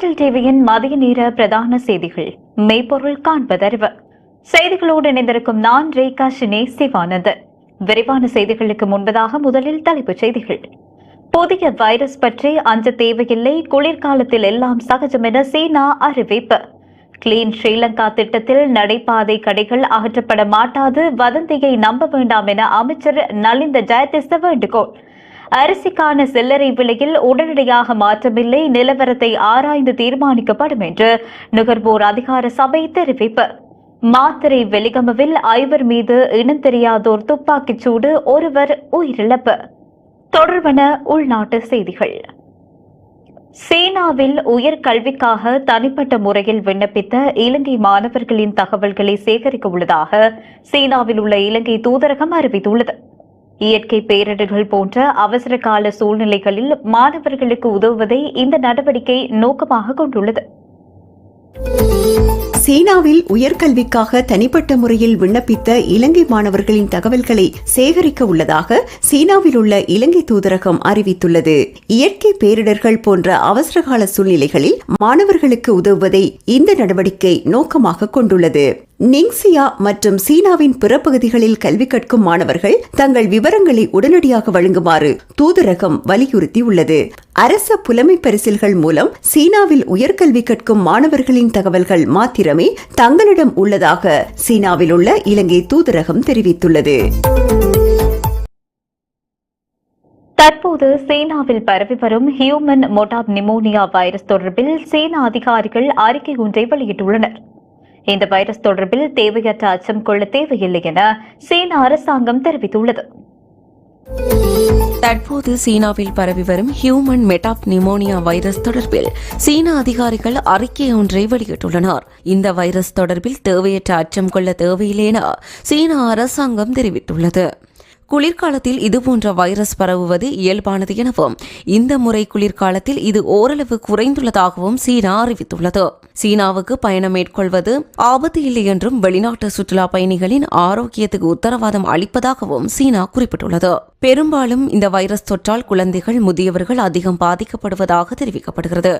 Capital டிவியின் மதிய நேர பிரதான செய்திகள். மெய்ப்பொருள் காண்பதறிவு. செய்திகளோடு இணைந்திருக்கும் நான் ரேகா ஷினே சிவானந்தன் விரிவான செய்திகளுக்கு முன்பதாக முதலில் தலைப்புச் செய்திகள். புதிய வைரஸ் பற்றி அஞ்ச தேவையில்லை குளிர்காலத்தில் எல்லாம் சகஜம் என சீனா அறிவிப்பு. கிளீன் ஸ்ரீலங்கா திட்டத்தில் நடைபாதை கடைகள் அகற்றப்பட மாட்டாது வதந்தியை நம்ப வேண்டாம் என அமைச்சர் நலிந்த ஜெயதிஸ்த வேண்டுகோள். அரிசிக்கான சில்லறை விலையில் உடனடியாக மாற்றமில்லை. நிலவரத்தை ஆராய்ந்து தீர்மானிக்கப்படும் என்று நுகர்வோர் அதிகார சபை தெரிவிப்பு. மாத்திரை வெலிகமவில் ஐவர் மீது இனம் தெரியாதோர் துப்பாக்கிச் சூடு ஒருவர் உயிரிழப்பு. தொடர்பன உள்நாட்டு செய்திகள். சீனாவில் உயர்கல்விக்காக தனிப்பட்ட முறையில் விண்ணப்பித்த இலங்கை மாணவர்களின் தகவல்களை சேகரிக்க உள்ளதாக சீனாவில் உள்ள இலங்கை தூதரகம் அறிவித்துள்ளது. இயற்கை பேரிடர்கள் போன்ற அவசர கால சூழ்நிலைகளில் மாணவர்களுக்கு உதவுவதை இந்த நடவடிக்கை நோக்கமாக கொண்டுள்ளது. சீனாவில் உயர்கல்விக்காக தனிப்பட்ட முறையில் விண்ணப்பித்த இலங்கை மாணவர்களின் தகவல்களை சேகரிக்க உள்ளதாக சீனாவில் உள்ள இலங்கை தூதரகம் அறிவித்துள்ளது. இயற்கை பேரிடர்கள் போன்ற அவசரகால சூழ்நிலைகளில் மாணவர்களுக்கு உதவுவதை இந்த நடவடிக்கை நோக்கமாக கொண்டுள்ளது. நிங்சியா மற்றும் சீனாவின் பிற பகுதிகளில் கல்வி கற்கும் மாணவர்கள் தங்கள் விவரங்களை உடனடியாக வழங்குமாறு தூதரகம் வலியுறுத்தியுள்ளது. அரச புலமை பரிசில்கள் மூலம் சீனாவில் உயர்கல்வி கற்கும் மாணவர்களின் தகவல்கள் மாத்திரமே தங்களிடம் உள்ளதாக சீனாவில் உள்ள இலங்கை தூதரகம் தெரிவித்துள்ளது. தற்போது சீனாவில் பரவி வரும் ஹியூமன் மொட்டாப் நிமோனியா வைரஸ் தொடர்பில் சீன அதிகாரிகள் அறிக்கை ஒன்றை வெளியிட்டுள்ளனர். இந்த வைரஸ் தொடர்பில் தேவையற்ற அச்சம் கொள்ள தேவையில்லை என சீன அரசாங்கம் தெரிவித்துள்ளது. தற்போது சீனாவில் பரவி வரும் ஹியூமன் மெட்டாப் நிமோனியா வைரஸ் தொடர்பில் சீன அதிகாரிகள் அறிக்கை ஒன்றை வெளியிட்டுள்ளனர். இந்த வைரஸ் தொடர்பில் தேவையற்ற அச்சம் கொள்ள தேவையில்லை என சீன அரசாங்கம் தெரிவித்துள்ளது. குளிர்காலத்தில் இதுபோன்ற வைரஸ் பரவுவது இயல்பானது எனவும் இந்த முறை குளிர்காலத்தில் இது ஓரளவு குறைந்துள்ளதாகவும் சீனா அறிவித்துள்ளது. சீனாவுக்கு பயணம் மேற்கொள்வது ஆபத்து இல்லை என்றும் வெளிநாட்டு சுற்றுலா பயணிகளின் ஆரோக்கியத்துக்கு உத்தரவாதம் அளிப்பதாகவும் சீனா குறிப்பிட்டுள்ளது. பெரும்பாலும் இந்த வைரஸ் தொற்றால் குழந்தைகள் முதியவர்கள் அதிகம் பாதிக்கப்படுவதாக தெரிவிக்கப்படுகிறது.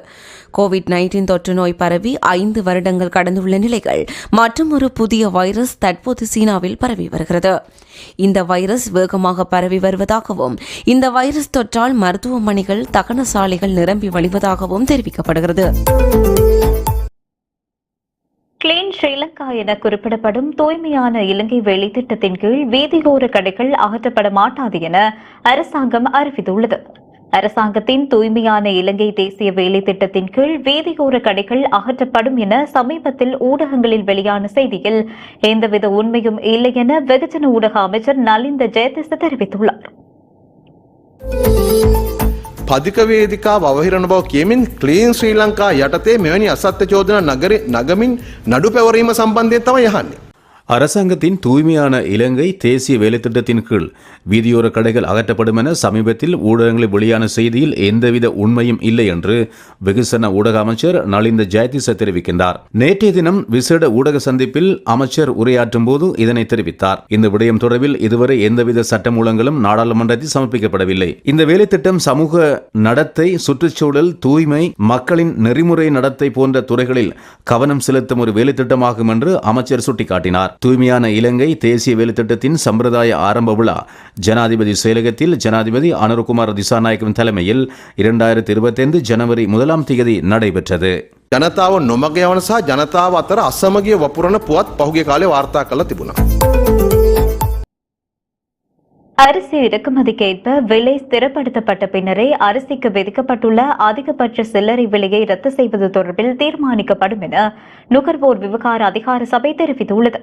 கோவிட் நைன்டீன் தொற்று நோய் பரவி ஐந்து வருடங்கள் கடந்துள்ள நிலைகள் மற்றும் ஒரு புதிய வைரஸ் தற்போது சீனாவில் பரவி வருகிறது. இந்த வைரஸ் வேகமாக பரவி வருவதாகவும் இந்த வைரஸ் தொற்றால் மருத்துவமனைகள் தகன சாலைகள் நிரம்பி வழிவதாகவும் தெரிவிக்கப்படுகிறது. கிளீன் ஸ்ரீலங்கா என குறிப்பிடப்படும் தூய்மையான இலங்கை வேலை திட்டத்தின் கீழ் வீதியோர கடைகள் அகற்றப்பட மாட்டாது என அரசாங்கம் அறிவித்துள்ளது. அரசாங்கத்தின் தூய்மையான இலங்கை தேசிய வேலை திட்டத்தின் கீழ் வீதியோர கடைகள் அகற்றப்படும் என சமீபத்தில் ஊடகங்களில் வெளியான செய்தியில் எந்தவித உண்மையும் இல்லை என வெகுஜன ஊடக அமைச்சர் நலிந்த ஜெயதிச தெரிவித்துள்ளார். පදික වේදිකා අවහිරණ බව කියමින් ක්ලීන් ශ්‍රී ලංකා යටතේ මෙවැනි අසත්‍ය චෝදන නගර නගමින් නඩු පැවරීම සම්බන්ධය තම යහන්නේ. அரசாங்கத்தின் தூய்மையான இலங்கை தேசிய வேலைத்திட்டத்தின் கீழ் வீதியோர கடைகள் அகற்றப்படும் என சமீபத்தில் ஊடகங்களில் வெளியான செய்தியில் எந்தவித உண்மையும் இல்லை என்று வெகுசன ஊடக அமைச்சர் நலிந்த ஜெயதிச தெரிவிக்கின்றார். நேற்றைய தினம் விசேட ஊடக சந்திப்பில் அமைச்சர் உரையாற்றும் போது இதனை தெரிவித்தார். இந்த விடயம் தொடர்பில் இதுவரை எந்தவித சட்டமூலங்களும் நாடாளுமன்றத்தில் சமர்ப்பிக்கப்படவில்லை. இந்த வேலைத்திட்டம் சமூக நடத்தை சுற்றுச்சூழல் தூய்மை மக்களின் நெறிமுறை நடத்தை போன்ற துறைகளில் கவனம் செலுத்தும் ஒரு வேலைத்திட்டமாகும் என்று அமைச்சர் சுட்டிக்காட்டினார். தூய்மையான இலங்கை தேசிய வேலைத்திட்டத்தின் சம்பிரதாய ஆரம்ப விழா ஜனாதிபதி செயலகத்தில் ஜனாதிபதி அனுர்குமார் திசாநாயக்கவின் தலைமையில் இரண்டாயிரத்தி இருபத்தைந்து ஜனவரி முதலாம் தேதி நடைபெற்றது ජනතාව නොමග යවන සහ ජනතාව අතර අසමගිය වපුරණ පුවත් පහුගේ කාලේ වාර්තා කළ තිබුණා. அரிசி இறக்குமதிக்கேற்ப விலை ஸ்திரப்படுத்தப்பட்ட பின்னரே அரிசிக்கு விதிக்கப்பட்டுள்ள அதிகபட்ச சில்லறை விலையை ரத்து செய்வது தொடர்பில் தீர்மானிக்கப்படும் என நுகர்வோர் விவகார அதிகார சபை தெரிவித்துள்ளது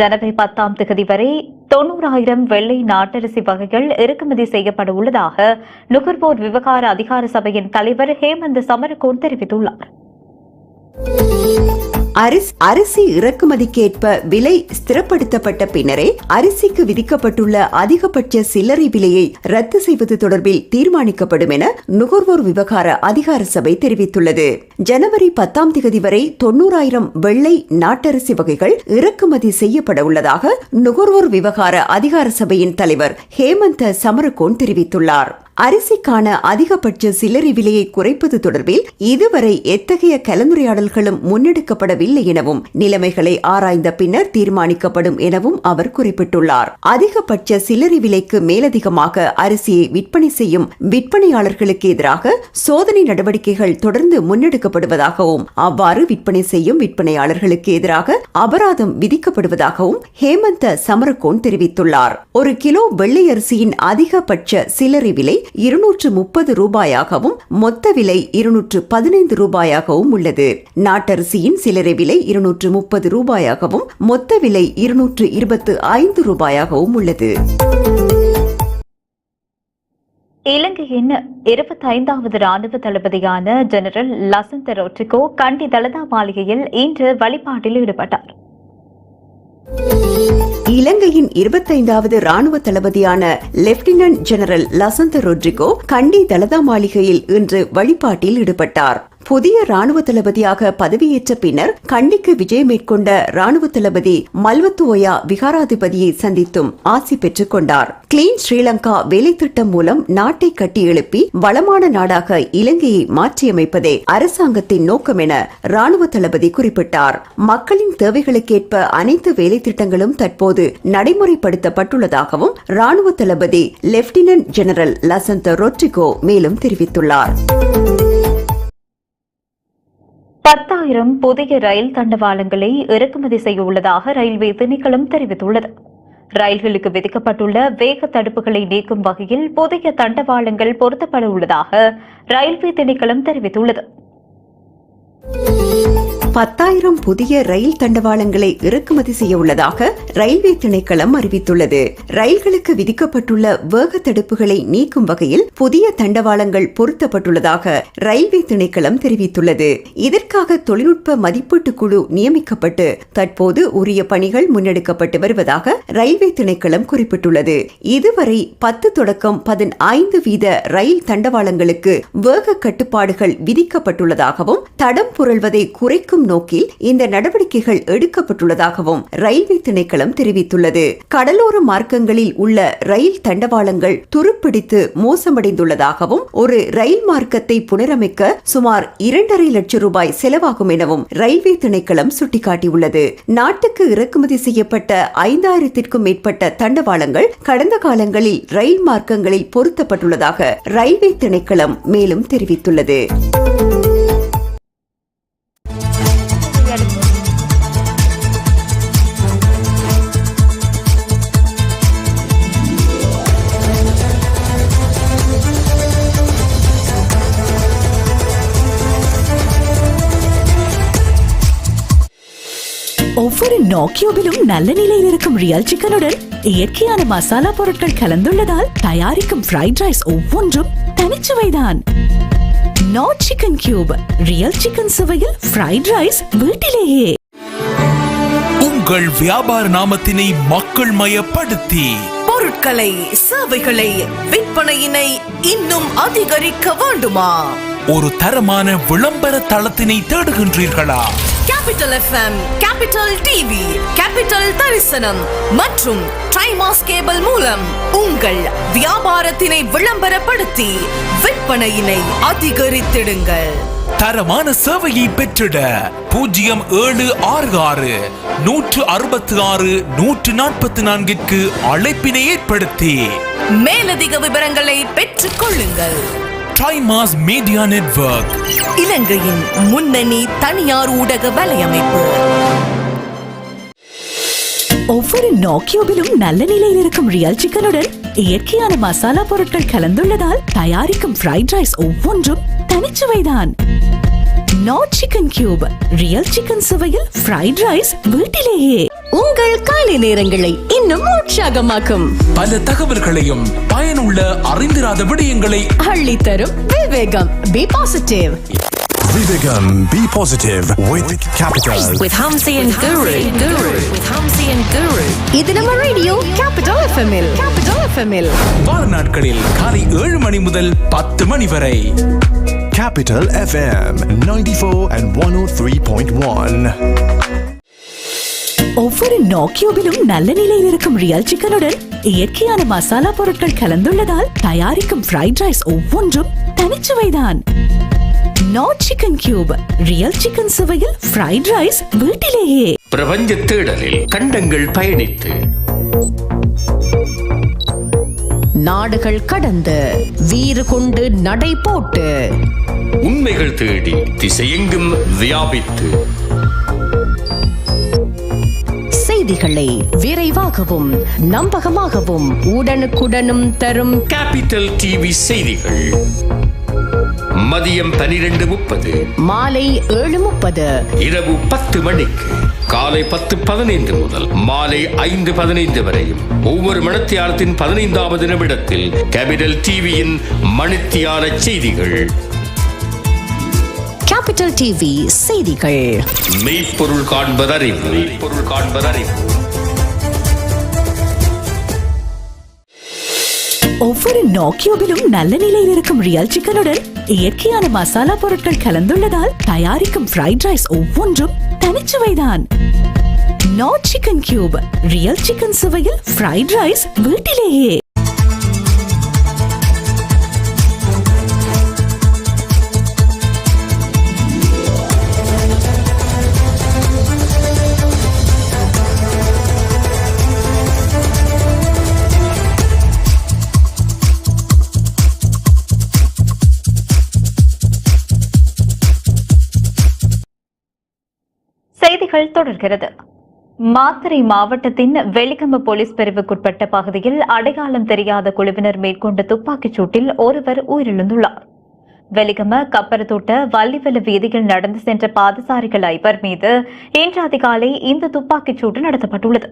ஜனவரி பத்தாம் தேதி வரை தொன்னூறாயிரம் வெள்ளை நாட்டரிசி வகைகள் இறக்குமதி செய்யப்பட உள்ளதாக நுகர்வோர் விவகார அதிகார சபையின் தலைவர் ஹேமந்த் சமரகோன் தெரிவித்துள்ளார். அரிசி இறக்குமதிக்கேற்ப விலை ஸ்திரப்படுத்தப்பட்ட பின்னரே அரிசிக்கு விதிக்கப்பட்டுள்ள அதிகபட்ச சில்லறை விலையை ரத்து செய்வது தொடர்பில் தீர்மானிக்கப்படும் என நுகர்வோர் விவகார அதிகார சபை தெரிவித்துள்ளது. ஜனவரி பத்தாம் தேதி வரை தொன்னூறாயிரம் வெள்ளை நாட்டரிசி வகைகள் இறக்குமதி செய்யப்பட உள்ளதாக நுகர்வோர் விவகார அதிகார சபையின் தலைவர் ஹேமந்த சமரகோன் தெரிவித்துள்ளார். அரிசிக்கான அதிகபட்ச சில்லறை விலையை குறைப்பது தொடர்பில் இதுவரை எத்தகைய கலந்துரையாடல்களும் முன்னெடுக்கப்படவில்லை எனவும் நிலைமைகளை ஆராய்ந்த பின்னர் தீர்மானிக்கப்படும் எனவும் அவர் குறிப்பிட்டுள்ளார். அதிகபட்ச சில்லறை விலைக்கு மேலதிகமாக அரிசியை விற்பனை செய்யும் விற்பனையாளர்களுக்கு எதிராக சோதனை நடவடிக்கைகள் தொடர்ந்து முன்னெடுக்கப்படுவதாகவும் அவ்வாறு விற்பனை செய்யும் விற்பனையாளர்களுக்கு எதிராக அபராதம் விதிக்கப்படுவதாகவும் ஹேமந்த சமரகோன் தெரிவித்துள்ளார். ஒரு கிலோ வெள்ளை அரிசியின் அதிகபட்ச சில்லறை விலை இருநூற்று முப்பது ரூபாயாகவும் மொத்த விலை இருநூற்று பதினைந்து ரூபாயாகவும் உள்ளது. நாட்டரிசியின் சிலரை விலை இருநூற்று முப்பது ரூபாயாகவும் மொத்த விலை இருநூற்று இருபத்து ஐந்து ரூபாயாகவும் உள்ளது. இலங்கையின் இருபத்தைந்தாவது ராணுவ தளபதியான ஜெனரல் லசந்த ரோட்ரிகோ கண்டி தலதா மாளிகையில் இன்று வழிபாட்டில் ஈடுபட்டார். இலங்கையின் இருபத்தைந்தாவது ராணுவ தளபதியான லெப்டினன்ட் ஜெனரல் லசந்த ரொட்ரிகோ கண்டி தலதா மாளிகையில் இன்று வழிபாட்டில் ஈடுபட்டார். புதிய ராணுவ தளபதியாக பதவியேற்ற பின்னர் கண்டிக்கு விஜயம் மேற்கொண்ட ராணுவ தளபதி மல்வத்துவயா விகாராதிபதியை சந்தித்தும் ஆசி பெற்றுக் கொண்டார். கிளீன் ஸ்ரீலங்கா வேலை திட்டம் மூலம் நாட்டை கட்டி எழுப்பி வளமான நாடாக இலங்கையை மாற்றியமைப்பதே அரசாங்கத்தின் நோக்கம் என ராணுவ தளபதி குறிப்பிட்டார். மக்களின் தேவைகளுக்கேற்ப அனைத்து வேலை திட்டங்களும் தற்போது நடைமுறைப்படுத்தப்பட்டுள்ளதாகவும் ராணுவ தளபதி லெப்டினன்ட் ஜெனரல் லசந்த ரொட்ரிகோ மேலும் தெரிவித்துள்ளார். பத்தாயிரம் புதிய ரயில் தண்டவாளங்களை இறக்குமதி செய்ய உள்ளதாக ரயில்வே திணைக்களம் தெரிவித்துள்ளது. ரயில்களுக்கு விதிக்கப்பட்டுள்ள வேக தடுப்புகளை நீக்கும் வகையில் புதிய தண்டவாளங்கள் பொருத்தப்பட உள்ளதாக ரயில்வே திணைக்களம் தெரிவித்துள்ளது. பத்தாயிரம் புதிய ரயில் தண்டவாளங்களை இறக்குமதி செய்ய உள்ளதாக ரயில்வே திணைக்களம் அறிவித்துள்ளது. ரயில்களுக்கு விதிக்கப்பட்டுள்ள வேக தடுப்புகளை நீக்கும் வகையில் புதிய தண்டவாளங்கள் பொருத்தப்பட்டுள்ளதாக ரயில்வே திணைக்களம் தெரிவித்துள்ளது. இதற்காக தொழில்நுட்ப மதிப்பீட்டு குழு நியமிக்கப்பட்டு தற்போது உரிய பணிகள் முன்னெடுக்கப்பட்டு வருவதாக ரயில்வே திணைக்களம் குறிப்பிட்டுள்ளது. இதுவரை பத்து தொடக்கம் பதினைந்து வீத ரயில் தண்டவாளங்களுக்கு வேக கட்டுப்பாடுகள் விதிக்கப்பட்டுள்ளதாகவும் தடம் புரள்வதை குறைக்கும் நோக்கில் இந்த நடவடிக்கைகள் எடுக்கப்பட்டுள்ளதாகவும் ரயில்வே திணைக்களம் தெரிவித்துள்ளது. கடலோர மார்க்கங்களில் உள்ள ரயில் தண்டவாளங்கள் துருப்பிடித்து மோசமடைந்துள்ளதாகவும் ஒரு ரயில் மார்க்கத்தை புனரமைக்க சுமார் இரண்டரை லட்சம் ரூபாய் செலவாகும் எனவும் ரயில்வே திணைக்களம் சுட்டிக்காட்டியுள்ளது. நாட்டுக்கு இறக்குமதி செய்யப்பட்ட ஐந்தாயிரத்திற்கும் மேற்பட்ட தண்டவாளங்கள் கடந்த காலங்களில் ரயில் மார்க்கங்களில் பொருத்தப்பட்டுள்ளதாக ரயில்வே திணைக்களம் மேலும் தெரிவித்துள்ளது. நோக்கியோவிலும் நல்ல நிலையில் இருக்கும் ரியல் சிக்கனுடன் இயற்கையான மசாலா பொருட்கள் கலந்துள்ளதால் தயாரிக்கும் ஃப்ரைட் ரைஸ் ஒவ்வொன்றும் தனிச்சுவைதான் Knorr chicken cube real chicken சுவையில் ஃப்ரைட் ரைஸ் வீட்டிலேயே. உங்கள் வியாபார நாமத்தினை மக்கள் மயப்படுத்தி. பொருட்களை சேவைகளை விற்பனையினை இன்னும் அதிகரிக்க வேண்டுமா? ஒரு தரமான விளம்பர தளத்தினை தேடுகின்றீர்களா? Capital FM Capital TV Capital தரிசனம் மற்றும் டைமாஸ் கேபிள் மூலம் உங்கள் வியாபாரத்தினை விளம்பரப்படுத்தி விற்பனையினை அதிகரித்திடுங்கள். தரமான சேவையை பெற்றிட பூஜ்ஜியம் ஏழு ஆறு ஆறு நூற்று அறுபத்தி ஆறு நூற்று நாற்பத்தி நான்கிற்கு அழைப்பினை ஏற்படுத்தி. மேலதிக விவரங்களை பெற்றுக் கொள்ளுங்கள். டைமாஸ் மீடியா நெட்வொர்க் இலங்கையின் முன்னணி தனியார் ஊடக வலையமைப்பு. ஒவ்வொரு நோக்கியோவிலும் நல்ல நிலையில் இருக்கும் ரியல் சிக்கனுடன் இயற்கையான மசாலா பொருட்கள் கலந்துள்ளதால் தயாரிக்கும் ஃப்ரைட் ரைஸ் ஒவ்வொன்றும் தனிச்சுவைதான். Knorr chicken cube real chicken சுவையில் ஃப்ரைட் ரைஸ் வீட்டிலேயே. உங்கள் காலை நேரங்களை இன்னும் உற்சாகமாக்கும் பல தகவல்களையும் பயனுள்ள அறிந்திராத விடயங்களை அள்ளித்தரும் Vivegam be positive Vivigam, be positive with capital. With Hamsi and Guru. Guru. With Hamsi and Guru. இது நம்ம ரேடியோ கேபிட்டல் எஃப்எம்எல் கேபிட்டல் எஃப்எம்எல் வார நாட்களில் காலை ஏழு மணி முதல் பத்து மணி வரை Capital FM 94 and 103.1. ஒவ்வொரு நோக்கியோவிலும் நல்ல நிலையில் இருக்கும் ரியல் சிக்கனுடன் இயற்கையான மசாலா பொருட்கள் கலந்துள்ளதால் தயாரிக்கும் ஃப்ரைட் ரைஸ் ஒவ்வொன்றும் தனிச்சுவைதான் Knorr chicken cube real chicken சுவையில் ஃப்ரைட் ரைஸ் வீட்டிலேயே. பிரபஞ்ச தேடலில் கண்டங்கள் பயணித்து. நாடுகள் கடந்து வீறு கொண்டு நடை போட்டு. உண்மைகள் தேடி திசையெங்கும் வியாபித்து. செய்திகளை விரைவாகவும் நம்பகமாகவும் உடனுக்குடனும் தரும் கேபிட்டல் டிவி செய்திகள். மதியம் பனிரெண்டு முப்பது. மாலை ஏழு முப்பது. இரவு பத்து மணிக்கு. காலை பத்து பதினைந்து முதல் மாலை ஐந்து பதினைந்து வரையும். ஒவ்வொரு மணித்தியாலத்தின் பதினைந்தாவது நிமிடத்தில் கேபிட்டல் டிவியின் மணித்தியால செய்திகள். கேபிட்டல் டிவி செய்திகள். மெய்ப்பொருள் காண்பதறிவு. மெய்ப்பொருள் காண்பதறிவு. ஒவ்வொரு நோக்கியோவிலும் நல்ல நிலையில் இருக்கும் ரியல் சிக்கனுடன் இயற்கையான மசாலா பொருட்கள் கலந்துள்ளதால் தயாரிக்கும் ஃப்ரைட் ரைஸ் ஒவ்வொன்றும் தனிச்சுவைதான். Knorr chicken cube real chicken சுவையில் ஃப்ரைட் ரைஸ் வீட்டிலேயே. தொடர்கிறது. மாத்தறை மாவட்டத்தின் வெலிகம போலீஸ் பிரிவுக்குட்பட்ட பகுதியில் அடையாளம் தெரியாத குழுவினர் மேற்கொண்ட துப்பாக்கிச் சூட்டில் ஒருவர் உயிரிழந்துள்ளார். வெலிகம கப்பரத்தோட்ட வள்ளிவெல வீதியில் நடந்து சென்ற பாதசாரிகள் ஐவர் மீது இன்று அதிகாலை இந்த துப்பாக்கிச் சூட்டு நடத்தப்பட்டுள்ளது.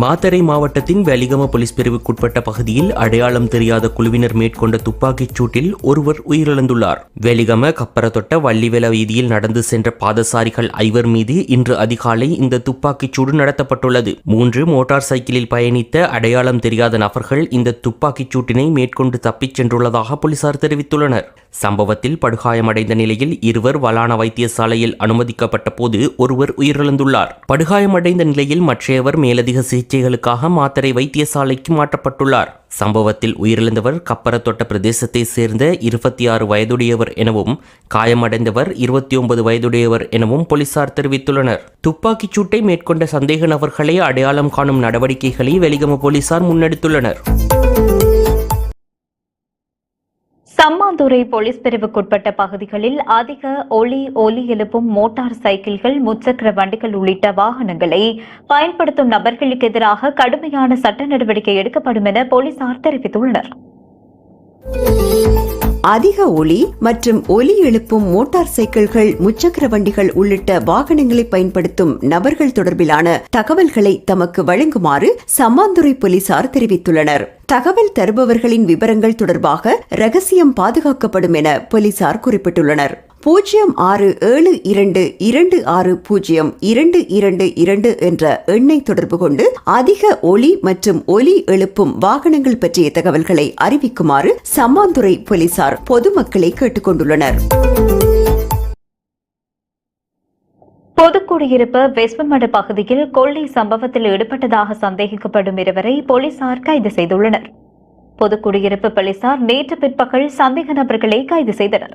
மாத்தறை மாவட்டத்தின் வெலிகம போலீஸ் பிரிவுக்குட்பட்ட பகுதியில் அடையாளம் தெரியாத குழுவினர் மேற்கொண்ட துப்பாக்கிச் சூட்டில் ஒருவர் உயிரிழந்துள்ளார். வெலிகம கப்பரத்தொட்ட வள்ளிவெல வீதியில் நடந்து சென்ற பாதசாரிகள் ஐவர் மீது இன்று அதிகாலை இந்த துப்பாக்கிச் சூடு நடத்தப்பட்டுள்ளது. மூன்று மோட்டார் சைக்கிளில் பயணித்த அடையாளம் தெரியாத நபர்கள் இந்த துப்பாக்கிச் சூட்டினை மேற்கொண்டு தப்பிச் சென்றுள்ளதாக போலீசார் தெரிவித்துள்ளனர். சம்பவத்தில் படுகாயமடைந்த நிலையில் இருவர் வலான வைத்தியசாலையில் அனுமதிக்கப்பட்ட போது ஒருவர் உயிரிழந்துள்ளார். படுகாயமடைந்த நிலையில் மற்றையவர் மேலதிக சிகிச்சைகளுக்காக மாத்தரை வைத்தியசாலைக்கு மாற்றப்பட்டுள்ளார். சம்பவத்தில் உயிரிழந்தவர் கப்பரத்தொட்ட பிரதேசத்தை சேர்ந்த இருபத்தி ஆறு வயதுடையவர் எனவும் காயமடைந்தவர் இருபத்தி ஒன்பது வயதுடையவர் எனவும் போலீசார் தெரிவித்துள்ளனர். துப்பாக்கிச் சூட்டை மேற்கொண்ட சந்தேக நபர்களை அடையாளம் காணும் நடவடிக்கைகளை வெலிகம போலீசார் முன்னெடுத்துள்ளனர். சம்மாந்துறை போலீஸ் பிரிவுக்குட்பட்ட பகுதிகளில் அதிக ஒலி ஒலி எழுப்பும் மோட்டார் சைக்கிள்கள் முச்சக்கர வண்டிகள் உள்ளிட்ட வாகனங்களை பயன்படுத்தும் நபர்களுக்கு எதிராக கடுமையான சட்ட நடவடிக்கை எடுக்கப்படும் என போலீசார் தெரிவித்துள்ளனர். அதிக ஒலி மற்றும் ஒலி எழுப்பும் மோட்டார் சைக்கிள்கள் முச்சக்கர வண்டிகள் உள்ளிட்ட வாகனங்களை பயன்படுத்தும் நபர்கள் தொடர்பிலான தகவல்களை தமக்கு வழங்குமாறு சம்மாந்துறை போலீசார் தெரிவித்துள்ளனர். தகவல் தருபவர்களின் விவரங்கள் தொடர்பாக ரகசியம் பாதுகாக்கப்படும் என போலீசார் குறிப்பிட்டுள்ளனர். பூஜ்ஜியம் ஆறு ஏழு இரண்டு இரண்டு ஆறு பூஜ்ஜியம் இரண்டு இரண்டு இரண்டு என்ற எண்ணை தொடர்பு கொண்டு அதிக ஒலி மற்றும் ஒலி எழுப்பும் வாகனங்கள் பற்றிய தகவல்களை அறிவிக்குமாறு சம்மாந்துறை போலீசார் பொதுமக்களை கேட்டுக்கொண்டுள்ளனர். பொதுக்குடியிருப்பு வெஸ்வமடு பகுதியில் கொள்ளை சம்பவத்தில் ஈடுபட்டதாக சந்தேகிக்கப்படும் இருவரை போலீசார் கைது செய்துள்ளனர். பொதுக்குடியிருப்பு போலீசார் நேற்று பிற்பகல் சந்தேக நபர்களை கைது செய்தனர்.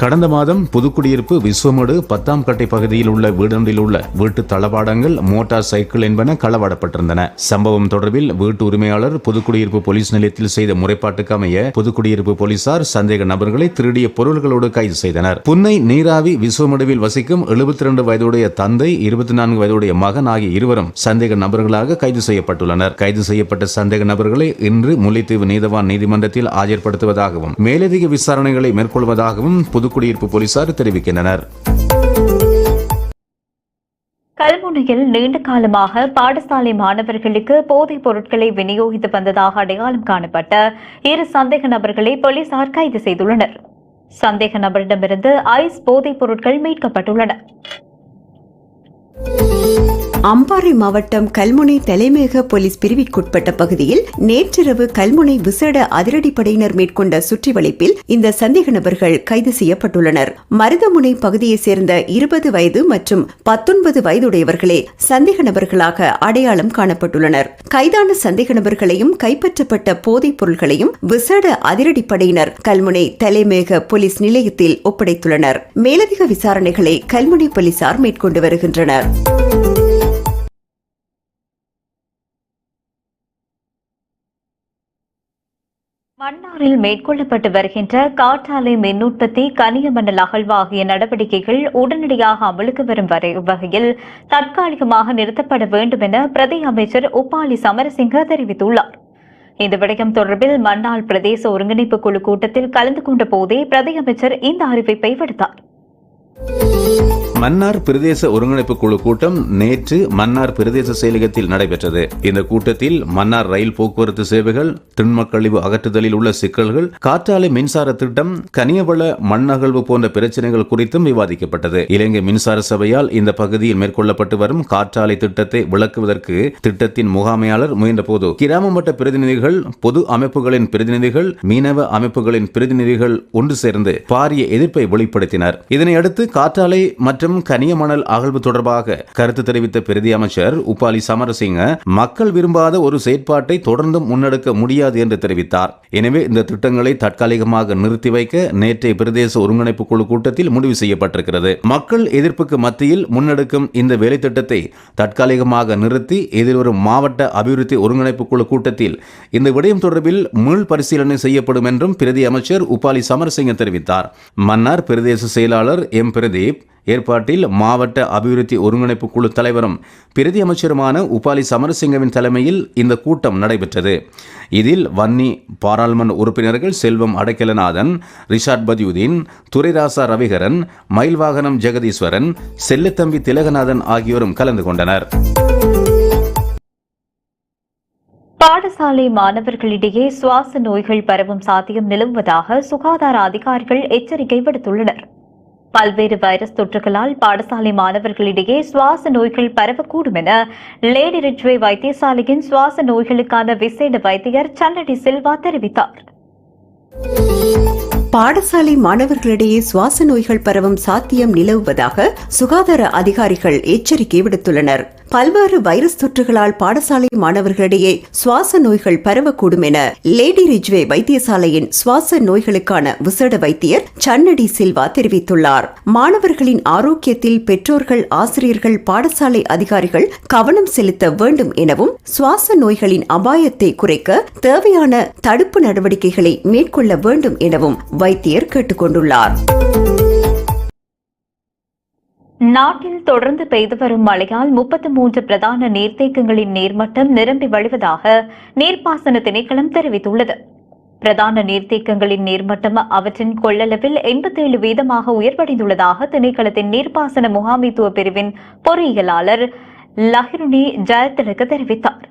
கடந்த மாதம் புதுக்குடியிருப்பு விஸ்வமடு பத்தாம் கட்டை பகுதியில் உள்ள வீடொன்றில் உள்ள வீட்டு தளவாடங்கள் மோட்டார் சைக்கிள் என்பன களவாடப்பட்டிருந்தன. சம்பவம் தொடர்பில் வீட்டு உரிமையாளர் புதுக்குடியிருப்பு போலீஸ் நிலையத்தில் செய்த முறைப்பாட்டுக்கு அமைய புதுக்குடியிருப்பு போலீசார் சந்தேக நபர்களை திருடிய பொருள்களோடு கைது செய்தனர். புன்னை நீராவி விஸ்வமடுவில் வசிக்கும் எழுபத்தி இரண்டு வயதுடைய தந்தை இருபத்தி நான்கு வயதுடைய மகன் ஆகிய இருவரும் சந்தேக நபர்களாக கைது செய்யப்பட்டுள்ளனர். கைது செய்யப்பட்ட சந்தேக நபர்களை இன்று முல்லைத்தீவு நீதவான் நீதிமன்றத்தில் ஆஜர்படுத்துவதாகவும் மேலதிக விசாரணைகளை மேற்கொள்வதாகவும் புதுக்குடியிருப்பு போலீசார் தெரிவிக்கின்றனர். கல்முனையில் நீண்ட காலமாக பாடசாலை மாணவர்களுக்கு போதைப் பொருட்களை விநியோகித்து வந்ததாக அடையாளம் காணப்பட்ட இரு சந்தேக நபர்களை போலீசார் கைது செய்துள்ளனர். சந்தேக நபரிடமிருந்து ஐஸ் போதைப் பொருட்கள் மீட்கப்பட்டுள்ளன. அம்பாறை மாவட்டம் கல்முனை தலைமையக போலீஸ் பிரிவிற்குட்பட்ட பகுதியில் நேற்றிரவு கல்முனை விசேட அதிரடிப்படையினர் மேற்கொண்ட சுற்றி வளைப்பில் இந்த சந்தேக நபர்கள் கைது செய்யப்பட்டுள்ளனர். மருதமுனை பகுதியைச் சேர்ந்த இருபது வயது மற்றும் பத்தொன்பது வயதுடையவர்களே சந்தேக நபர்களாக அடையாளம் காணப்பட்டுள்ளனர். கைதான சந்தேக நபர்களையும் கைப்பற்றப்பட்ட போதைப் பொருட்களையும் விசேட அதிரடிப்படையினர் கல்முனை தலைமையக போலீஸ் நிலையத்தில் ஒப்படைத்துள்ளனர். மேலதிக விசாரணைகளை கல்முனை போலீசார் மேற்கொண்டு வருகின்றனர். மன்னாரில் மேற்கொள்ளப்பட்டு வருகின்ற காற்றாலை மின் உற்பத்தி கனிய மணல் அகழ்வு ஆகிய நடவடிக்கைகள் உடனடியாக அமலுக்கு வரும் வரை வகையில் தற்காலிகமாக நிறுத்தப்பட வேண்டும் என பிரதி அமைச்சர் உப்பாலி சமரசிங்க தெரிவித்துள்ளார். இந்த விடயம் தொடர்பில் மன்னார் பிரதேச ஒருங்கிணைப்பு குழு கூட்டத்தில் கலந்து கொண்ட போதே பிரதி அமைச்சர் இந்த அறிவிப்பை விடுத்தார் மன்னார் பிரதேச ஒருங்கிணைப்பு குழு கூட்டம் நேற்று மன்னார் பிரதேச செயலகத்தில் நடைபெற்றது. இந்த கூட்டத்தில் மன்னார் ரயில் போக்குவரத்து சேவைகள் திண்மக்கழிவு அகற்றுதலில் உள்ள சிக்கல்கள் காற்றாலை மின்சார திட்டம் கனியவள மண்ணகழ்வு போன்ற பிரச்சனைகள் குறித்தும் விவாதிக்கப்பட்டது. இலங்கை மின்சார சபையால் இந்த பகுதியில் மேற்கொள்ளப்பட்டு வரும் காற்றாலை திட்டத்தை விளக்குவதற்கு திட்டத்தின் முகாமையாளர் முயன்றபோது கிராம மட்ட பிரதிநிதிகள் பொது அமைப்புகளின் பிரதிநிதிகள் மீனவ அமைப்புகளின் பிரதிநிதிகள் ஒன்று சேர்ந்து பாரிய எதிர்ப்பை வெளிப்படுத்தினர். இதனையடுத்து காற்றாலை மற்றும் கனிய மணல் அகழ்வு தொடர்பாக கருத்து தெரிவித்த பிரதி அமைச்சர் உப்பாலி சமரசிங்க மக்கள் விரும்பாத ஒரு செயற்பாட்டை தொடர்ந்து முன்னெடுக்க முடியாது என்று தெரிவித்தார். எனவே இந்த திட்டங்களை தற்காலிகமாக நிறுத்தி வைக்க நேற்றைய பிரதேச ஒருங்கிணைப்பு குழு கூட்டத்தில் முடிவு செய்யப்பட்டிருக்கிறது. மக்கள் எதிர்ப்புக்கு மத்தியில் முன்னெடுக்கும் இந்த வேலை திட்டத்தை தற்காலிகமாக நிறுத்தி எதிர்வரும் மாவட்ட அபிவிருத்தி ஒருங்கிணைப்பு குழு கூட்டத்தில் இந்த விடயம் தொடர்பில் மீள் பரிசீலனை செய்யப்படும் என்றும் பிரதி அமைச்சர் உப்பாலி சமரசிங்க தெரிவித்தார். மன்னார் பிரதேச செயலாளர் எம். பிரதீப் ஏற்பாட்டில் மாவட்ட அபிவிருத்தி ஒருங்கிணைப்பு குழு தலைவரும் பிரதி அமைச்சருமான உபாலி சமரசிங்கவின் தலைமையில் இந்த கூட்டம் நடைபெற்றது. இதில் வன்னி பாராளுமன்ற உறுப்பினர்கள் செல்வம் அடைக்கலநாதன் ரிஷாட் பதியுதீன் துரைராசா ரவிகரன் மயில்வாகனம் ஜெகதீஸ்வரன் செல்லத்தம்பி திலகநாதன் ஆகியோரும் கலந்து கொண்டனர். பாடசாலை மாணவர்களிடையே சுவாச நோய்கள் பரவும் சாத்தியம் நிலவுவதாக சுகாதார அதிகாரிகள் எச்சரிக்கை விடுத்துள்ளனர். பல்வேறு வைரஸ் தொற்றுகளால் பாடசாலை மாணவர்களிடையே சுவாச நோய்கள் பரவக்கூடும் என லேடி ரிட்வே வைத்தியசாலையின் சுவாச நோய்களுக்கான விசேட வைத்தியர் சன்னடி சில்வா தெரிவித்தார். பாடசாலை மாணவர்களிடையே சுவாச நோய்கள் பரவும் சாத்தியம் நிலவுவதாக சுகாதார அதிகாரிகள் எச்சரிக்கை விடுத்துள்ளனர். பல்வேறு வைரஸ் தொற்றுகளால் பாடசாலை மாணவர்களிடையே சுவாச நோய்கள் பரவக்கூடும் என லேடி ரிஜ்வே வைத்தியசாலையின் சுவாச நோய்களுக்கான விசேட வைத்தியர் சன்னடி சில்வா தெரிவித்துள்ளார். மாணவர்களின் ஆரோக்கியத்தில் பெற்றோர்கள் ஆசிரியர்கள் பாடசாலை அதிகாரிகள் கவனம் செலுத்த வேண்டும் எனவும் சுவாச நோய்களின் அபாயத்தை குறைக்க தேவையான தடுப்பு நடவடிக்கைகளை மேற்கொள்ள வேண்டும் எனவும் வைத்தியர் கேட்டுக்கொண்டுள்ளார். நாட்டில் தொடர்ந்து பெய்து வரும் மழையால் முப்பத்தி மூன்று பிரதான நீர்த்தேக்கங்களின் நீர்மட்டம் நிரம்பி வழிவதாக நீர்ப்பாசன திணைக்களம் தெரிவித்துள்ளது. பிரதான நீர்த்தேக்கங்களின் நீர்மட்டம் அவற்றின் கொள்ளளவில் எண்பத்தேழு வீதமாக உயர்வடைந்துள்ளதாக திணைக்களத்தின் நீர்ப்பாசன முகாமைத்துவ பிரிவின் பொறியியலாளர் லஹிருனி ஜெயதிலக தெரிவித்தார்.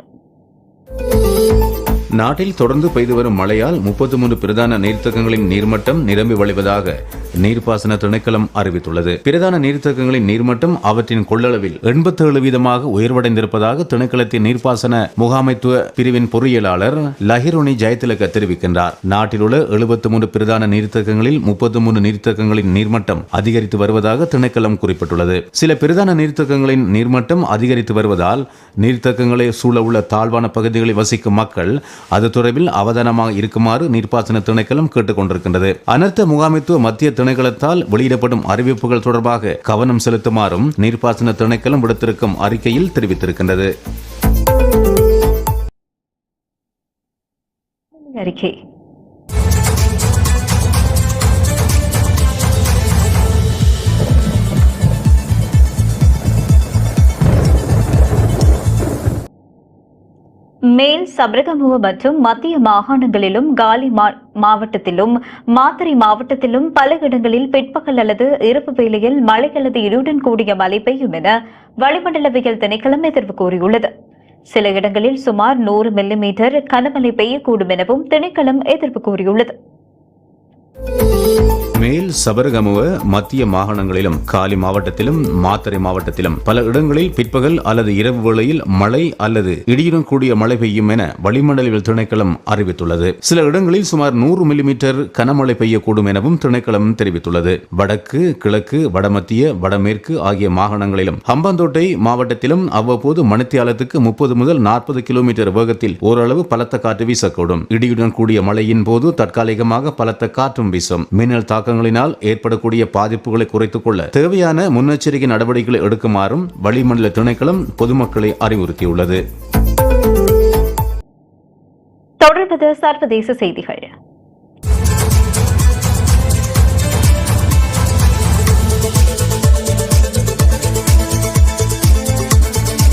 நாட்டில் தொடர்ந்து பெய்து வரும் மழையால் முப்பத்தி மூன்று பிரதான நீர்த்தகங்களின் நீர்மட்டம் நிரம்பி வழிவதாக நீர்ப்பாசன திணைக்களம் அறிவித்துள்ளது. பிரதான நீர்த்தகங்களின் நீர்மட்டம் அவற்றின் கொள்ளளவில் எண்பத்தேழு வீதமாக உயர்வடைந்திருப்பதாக திணைக்களத்தின் நீர்ப்பாசன முகாமைத்துவ பிரிவின் பொறியியலாளர் லஹிருனி ஜெயதிலக தெரிவிக்கின்றார். நாட்டில் உள்ள எழுபத்தி மூன்று பிரதான நீர்த்தகங்களில் முப்பத்தி மூன்று நீர்த்தகங்களின் நீர்மட்டம் அதிகரித்து வருவதாக திணைக்களம் குறிப்பிட்டுள்ளது. சில பிரதான நீர்த்தகங்களின் நீர்மட்டம் அதிகரித்து வருவதால் நீர்த்தகங்களை சூழ உள்ள தாழ்வான பகுதிகளில் வசிக்கும் மக்கள் அது தொடர்பில் அவதானமாக இருக்குமாறு நீர்ப்பாசன திணைக்களம் கேட்டுக்கொண்டிருக்கின்றது. அனர்த்த முகாமைத்துவ மத்திய திணைக்களத்தால் வெளியிடப்படும் அறிவிப்புகள் தொடர்பாக கவனம் செலுத்துமாறும் நீர்ப்பாசன திணைக்களம் விடுத்திருக்கும் அறிக்கையில் தெரிவித்திருக்கின்றது. அறிக்கை. மேல் சபரகமுக மற்றும் மத்திய மாகாணங்களிலும் காலி மாவட்டத்திலும் மாத்தறை மாவட்டத்திலும் பல இடங்களில் பிற்பகல் அல்லது இரவு வேளையில் மழை அல்லது இடியுடன் கூடிய மழை பெய்யும் என வளிமண்டலவியல் திணைக்களம் எதிர்வு கூறியுள்ளது. சில இடங்களில் சுமார் நூறு மில்லிமீட்டர் கனமழை பெய்யக்கூடும் எனவும் திணைக்களம் எதிர்ப்பு கூறியுள்ளது. மேல் சபரகமுவ மத்திய மாகாணங்களிலும் காலி மாவட்டத்திலும் மாத்தறை மாவட்டத்திலும் பல இடங்களில் பிற்பகல் அல்லது இரவு வேளையில் மழை அல்லது இடியுடன் கூடிய மழை பெய்யும் என வளிமண்டலவியல் திணைக்களம் அறிவித்துள்ளது. சில இடங்களில் சுமார் நூறு மில்லிமீட்டர் கனமழை பெய்யக்கூடும் எனவும் திணைக்களம் தெரிவித்துள்ளது. வடக்கு கிழக்கு வடமத்திய வடமேற்கு ஆகிய மாகாணங்களிலும் ஹம்பாந்தோட்டை மாவட்டத்திலும் அவ்வப்போது மணித்தியாலத்துக்கு முப்பது முதல் நாற்பது கிலோமீட்டர் வேகத்தில் ஓரளவு பலத்த காற்று வீசக்கூடும். இடியுடன் கூடிய மழையின் போது தற்காலிகமாக பலத்த காற்றும் காற்றும் வீசும். மின்னல் தாக்கங்களினால் ஏற்படக்கூடிய பாதிப்புகளை குறைத்துக் கொள்ள தேவையான முன்னெச்சரிக்கை நடவடிக்கைகளை எடுக்குமாறும் வளிமண்டல திணைக்களம் பொதுமக்களை அறிவுறுத்தியுள்ளது. தொடர்வது சர்வதேச செய்திகள்.